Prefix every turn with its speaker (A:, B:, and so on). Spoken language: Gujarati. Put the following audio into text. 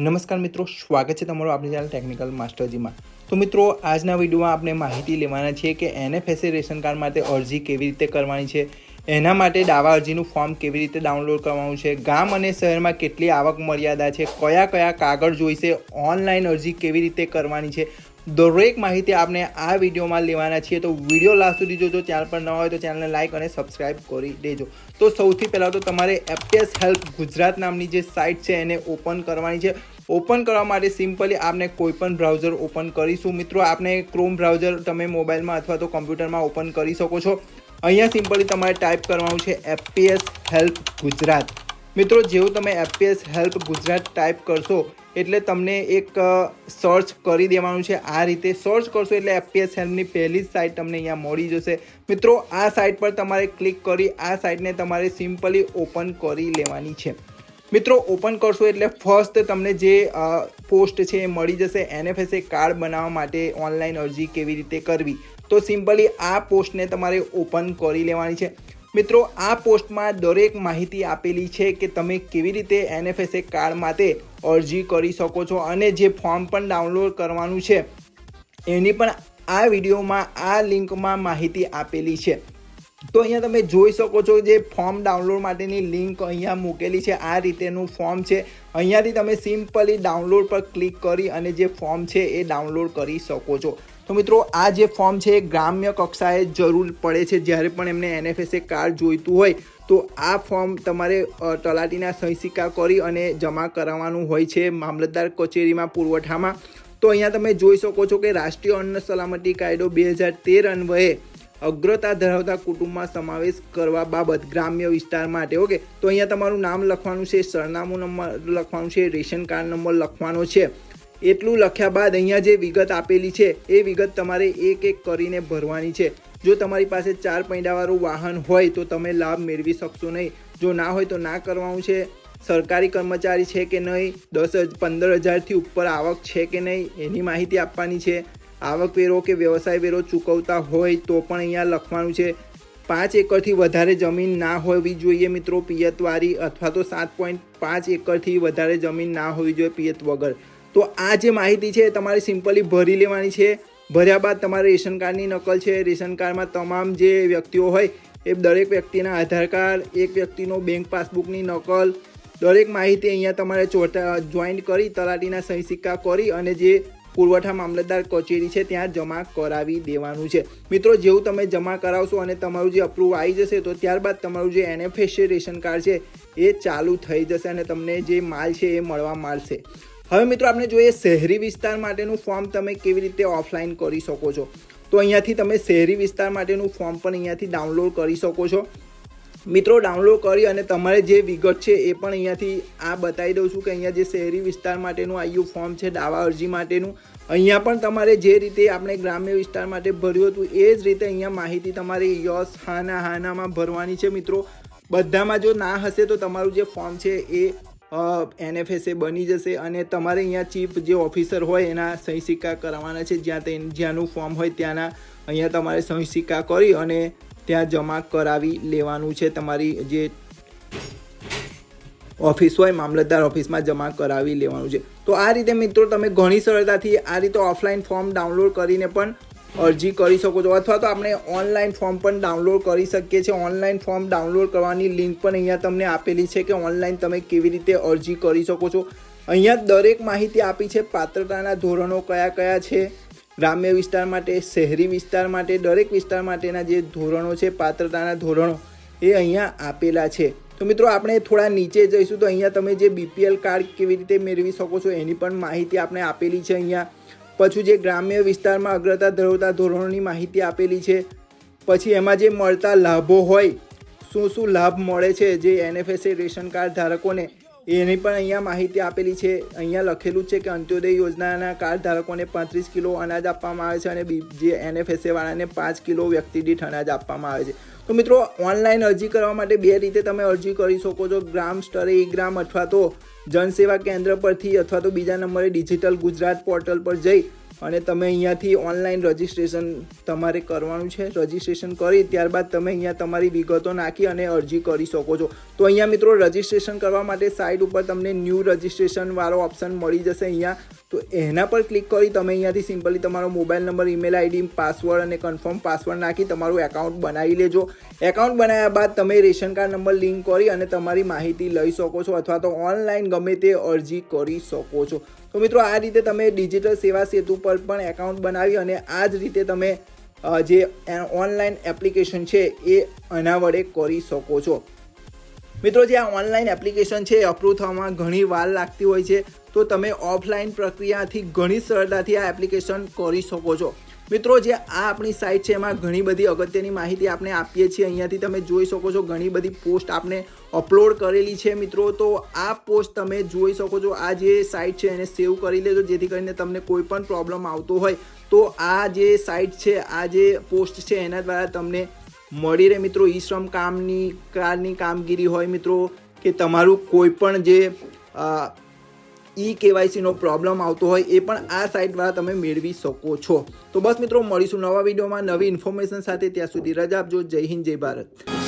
A: નમસ્કાર મિત્રો, સ્વાગત છે તમારું આપણી ચેનલ ટેકનિકલ માસ્ટરજીમાં તો મિત્રો, આજના વિડીયોમાં આપણે માહિતી લેવાના છીએ કે એનએફએસએ રેશન કાર્ડ માટે અરજી કેવી રીતે કરવાની છે, એના માટે દાવા અરજીનું ફોર્મ કેવી રીતે ડાઉનલોડ કરવાનું છે, ગામ અને શહેરમાં કેટલી આવક મર્યાદા છે, કયા કયા કાગળ જોઈશે ઓનલાઈન અરજી કેવી રીતે કરવાની છે દરેક માહિતી આપણે આ વિડીયોમાં લેવાના છીએ. તો વીડિયો લાસ્ટ સુધી જોજો. ચેનલ પર ન હોય તો ચેનલને લાઇક અને સબસ્ક્રાઇબ કરી દેજો. તો સૌથી પહેલાં તો તમારે એપીએસ હેલ્પ ગુજરાત નામની જે સાઇટ છે એને ઓપન કરવાની છે. ઓપન કરવા માટે સિમ્પલી આપણે કોઈ પણ બ્રાઉઝર ઓપન કરીશું. મિત્રો આપણે ક્રોમ બ્રાઉઝર તમે મોબાઈલમાં અથવા તો કમ્પ્યુટરમાં ઓપન કરી શકો છો. અહીંયા સિમ્પલી તમારે ટાઈપ કરવાનું છે એપીએસ હેલ્પ ગુજરાત. મિત્રો, જેવું તમે એપીએસ હેલ્પ ગુજરાત ટાઈપ કરશો એટલે તમને એક સર્ચ કરી દેવાનું છે. આ રીતે સર્ચ કરશો એટલે એપીએસ હેલ્પની પહેલી જ સાઇટ તમને અહીંયા મળી જશે. મિત્રો, આ સાઇટ પર તમારે ક્લિક કરી, આ સાઇટને તમારે સિમ્પલી ઓપન કરી લેવાની છે. મિત્રો ઓપન કરશો એટલે ફર્સ્ટ તમને જે પોસ્ટ છે એ મળી જશે. એનએફએસએ કાર્ડ બનાવવા માટે ઓનલાઈન અરજી કેવી રીતે કરવી? તો સિમ્પલી આ પોસ્ટને તમારે ઓપન કરી લેવાની છે. મિત્રો, આ પોસ્ટમાં દરેક માહિતી આપેલી છે કે તમે કેવી રીતે એનએફએસએ કાર્ડ માટે અરજી કરી શકો છો અને જે ફોર્મ પણ ડાઉનલોડ કરવાનું છે, એની પણ આ વિડીયોમાં, આ લિંકમાં માહિતી આપેલી છે. તો અહીંયા તમે જોઈ શકો છો જે ફોર્મ ડાઉનલોડ માટેની લિંક અહીંયા મૂકેલી છે, આ રીતેનું ફોર્મ છે. અહીંયાથી તમે સિમ્પલી ડાઉનલોડ પર ક્લિક કરી અને જે ફોર્મ છે એ ડાઉનલોડ કરી શકો છો. તો મિત્રો, આ જે ફોર્મ છે, એ ગ્રામ્ય કક્ષાએ જરૂર પડે છે. જ્યારે પણ એમને એનએફએસએ કાર્ડ જોઈતું હોય, તો આ ફોર્મ તમારે તલાટીના સહી સિક્કા કરી અને જમા કરાવવાનું હોય છે મામલતદાર કચેરીમાં, પુરવઠામાં. તો અહીંયા તમે જોઈ શકો છો કે રાષ્ટ્રીય અન્ન સલામતી કાયદો બે હજાર તેર અન્વયે અગ્રતા ધરાવતા કુટુંબમાં સમાવેશ કરવા બાબત ગ્રામ્ય વિસ્તાર માટે, ઓકે? તો અહીંયા તમારું નામ લખવાનું છે, સરનામું નંબર લખવાનું છે, રેશન કાર્ડ નંબર લખવાનો છે. એટલું લખ્યા બાદ અહીંયા જે વિગત આપેલી છે, એ વિગત તમારે એક એક કરીને ભરવાની છે. જો તમારી પાસે ચાર પૈડાવાળું વાહન હોય તો તમે લાભ મેળવી શકશો નહીં. જો ના હોય તો ના કરવાનું છે. સરકારી કર્મચારી છે કે નહીં? દસ પંદર હજારથી ઉપર આવક છે કે નહીં? એની માહિતી આપવાની છે. આવકવેરો કે વ્યવસાય વેરો ચૂકવતા હોય તો પણ અહીંયા લખવાનું છે. પાંચ એકરથી વધારે જમીન ના હોવી જોઈએ મિત્રો પિયતવાળી અથવા તો સાત પોઈન્ટ પાંચ એકરથી વધારે જમીન ના હોવી જોઈએ પિયત વગર. તો આ જે માહિતી છે તમારે સિમ્પલી ભરી લેવાની છે. ભર્યા બાદ તમારે રેશન કાર્ડની નકલ છે. રેશન કાર્ડમાં તમામ જે વ્યક્તિઓ હોય, એ દરેક વ્યક્તિના આધાર કાર્ડ, એક વ્યક્તિનો બેંક પાસબુકની નકલ, દરેક માહિતી અહીંયા તમારે ચોટા, જોઈન્ટ કરી, તલાટીના સહી સિક્કા કરી અને જે પુરવઠા મામલતદાર કચેરી છે ત્યાં જમા કરાવી દેવાનું છે. મિત્રો, જેવું તમે જમા કરાવશો અને તમારું જે અપ્રૂવ આવી જશે, તો ત્યારબાદ તમારું જે એનએફએસ રેશન કાર્ડ છે, એ ચાલુ થઈ જશે અને તમને જે માલ છે એ મળવા માંડશે. હવે મિત્રો, આપણે જોઈએ શહેરી વિસ્તાર માટેનું ફોર્મ તમે કેવી રીતે ઓફલાઈન કરી શકો છો. તો અહીંયાથી તમે શહેરી વિસ્તાર માટેનું ફોર્મ પણ અહીંયાથી ડાઉનલોડ કરી શકો છો. મિત્રો ડાઉનલોડ કરી અને તમારે જે વિગત છે એ પણ અહીંયાથી આ બતાવી દઉં છું કે અહીંયા જે શહેરી વિસ્તાર માટેનું આયુ ફોર્મ છે, દાવા અરજી માટેનું, અહીંયા પણ તમારે જે રીતે આપણે ગ્રામ્ય વિસ્તાર માટે ભર્યું હતું એ જ રીતે અહીંયા માહિતી તમારે યસ હાના હાનામાં ભરવાની છે મિત્રો. બધામાં જો ના હશે તો તમારું જે ફોર્મ છે એ એનએફએસએ બની જશે અને તમારે અહીંયા ચીફ જે ઓફિસર હોય એના સહી સિક્કા કરાવવાના છે. જ્યાં તે જ્યાંનું ફોર્મ હોય ત્યાંના અહીંયા તમારે સહી સિક્કા કરી અને ત્યાં જમા કરાવી લેવાનું છે. તમારી જે ઓફિસ હોય, મામલતદાર ઓફિસમાં જમા કરાવી લેવાનું છે. તો આ રીતે મિત્રો તમે ઘણી સરળતાથી આ રીતે ઓફલાઈન ફોર્મ ડાઉનલોડ કરીને પણ અરજી કરી શકો છો. અથવા તો આપણે ઓનલાઈન ફોર્મ પણ ડાઉનલોડ કરી શકીએ છીએ. ઓનલાઈન ફોર્મ ડાઉનલોડ કરવાની લિંક પણ અહીંયા તમને આપેલી છે કે ઓનલાઈન તમે કેવી રીતે અરજી કરી શકો છો. અહીંયા દરેક માહિતી આપી છે. પાત્રતાના ધોરણો કયા કયા છે? ગ્રામ્ય વિસ્તાર માટે, શહેરી વિસ્તાર માટે, દરેક વિસ્તાર માટેના જે ધોરણો છે, પાત્રતાના ધોરણો એ અહીંયા આપેલા છે. તો મિત્રો, આપણે થોડા નીચે જઈશું તો અહીંયા તમે જે બીપીએલ કાર્ડ કેવી રીતે મેળવી શકો છો એની પણ માહિતી આપણે આપેલી છે અહીંયા. પછી જે ગ્રામ્ય વિસ્તારમાં અગ્રતા ધરાવતા ધોરણોની માહિતી આપેલી છે, પછી એમાં જે મળતા લાભો હોય, શું શું લાભ મળે છે જે એનએફએસએ રેશન કાર્ડ ધારકોને, એની પણ અહીંયા માહિતી આપેલી છે. અહીંયા લખેલું છે કે અંત્યોદય યોજનાના કાર્ડ ધારકોને પાંત્રીસ કિલો અનાજ આપવામાં આવે છે અને જે એનએફએસએ વાળાને પાંચ કિલો વ્યક્તિ દીઠ અનાજ આપવામાં આવે છે. તો મિત્રો ઓનલાઈન અરજી કરવા માટે બે રીતે તમે અરજી કરી શકો છો. ગ્રામ સ્તરે ઈ ગ્રામ અથવા તો જનસેવા કેન્દ્ર પરથી અથવા તો બીજા નંબરે ડિજિટલ ગુજરાત પોર્ટલ પર જઈ અને તમે અહીંયાથી ઓનલાઈન રજિસ્ટ્રેશન તમારે કરવાનું છે. રજિસ્ટ્રેશન કરી, ત્યારબાદ તમે અહીંયા તમારી વિગતો નાખી અને અરજી કરી શકો છો. તો અહીંયા મિત્રો રજિસ્ટ્રેશન કરવા માટે સાઇટ ઉપર તમને ન્યૂ રજિસ્ટ્રેશનવાળો ઓપ્શન મળી જશે. અહીંયા તો એના પર ક્લિક કરી તમે અહીંયાથી સિમ્પલી તમારો mobile number email ID password અને કન્ફર્મ પાસવર્ડ નાખી તમારું એકાઉન્ટ બનાવી લેજો. એકાઉન્ટ બનાવ્યા બાદ તમે રેશન કાર્ડ નંબર લિંક કરી અને તમારી માહિતી લઈ શકો છો અથવા તો ઓનલાઈન ગમે તે અરજી કરી શકો છો. તો મિત્રો, આ રીતે તમે ડિજિટલ સેવા સેતુ પર પણ એકાઉન્ટ બનાવી અને આ જ રીતે તમે જે ઓનલાઈન એપ્લિકેશન છે એ આના વડે કરી શકો છો. મિત્રો, જે આ ઓનલાઈન એપ્લિકેશન છે અપ્રૂવ થવામાં ઘણી વાર લાગતી હોય છે. તો તમે ઓફલાઈન પ્રક્રિયાથી ઘણી સરળતાથી આ એપ્લિકેશન કરી શકો છો. મિત્રો, જે આ આપણી સાઇટ છે, એમાં ઘણી બધી અગત્યની માહિતી આપણે આપીએ છીએ. અહીંયાથી તમે જોઈ શકો છો, ઘણી બધી પોસ્ટ આપણે અપલોડ કરેલી છે, મિત્રો. તો આ પોસ્ટ તમે જોઈ શકો છો, આ જે સાઇટ છે, એને સેવ કરી લેજો, જેથી કરીને તમને કોઈ પણ પ્રોબ્લેમ આવતો હોય. તો આ જે સાઇટ છે, આ જે પોસ્ટ છે, એના દ્વારા તમને મળી રહે. મિત્રો, ઈ શ્રમ કામની, કારની કામગીરી હોય મિત્રો, કે તમારું કોઈ પણ જે ઈ કેવાયસીનો પ્રોબ્લેમ આવતો હોય, એ પણ આ સાઇટ દ્વારા તમે મેળવી શકો છો. તો બસ મિત્રો, મળીશું નવા વિડીયોમાં. નવી ઇન્ફોર્મેશન સાથે ત્યાં સુધી રજા આપજો. જય હિન્દ, જય ભારત.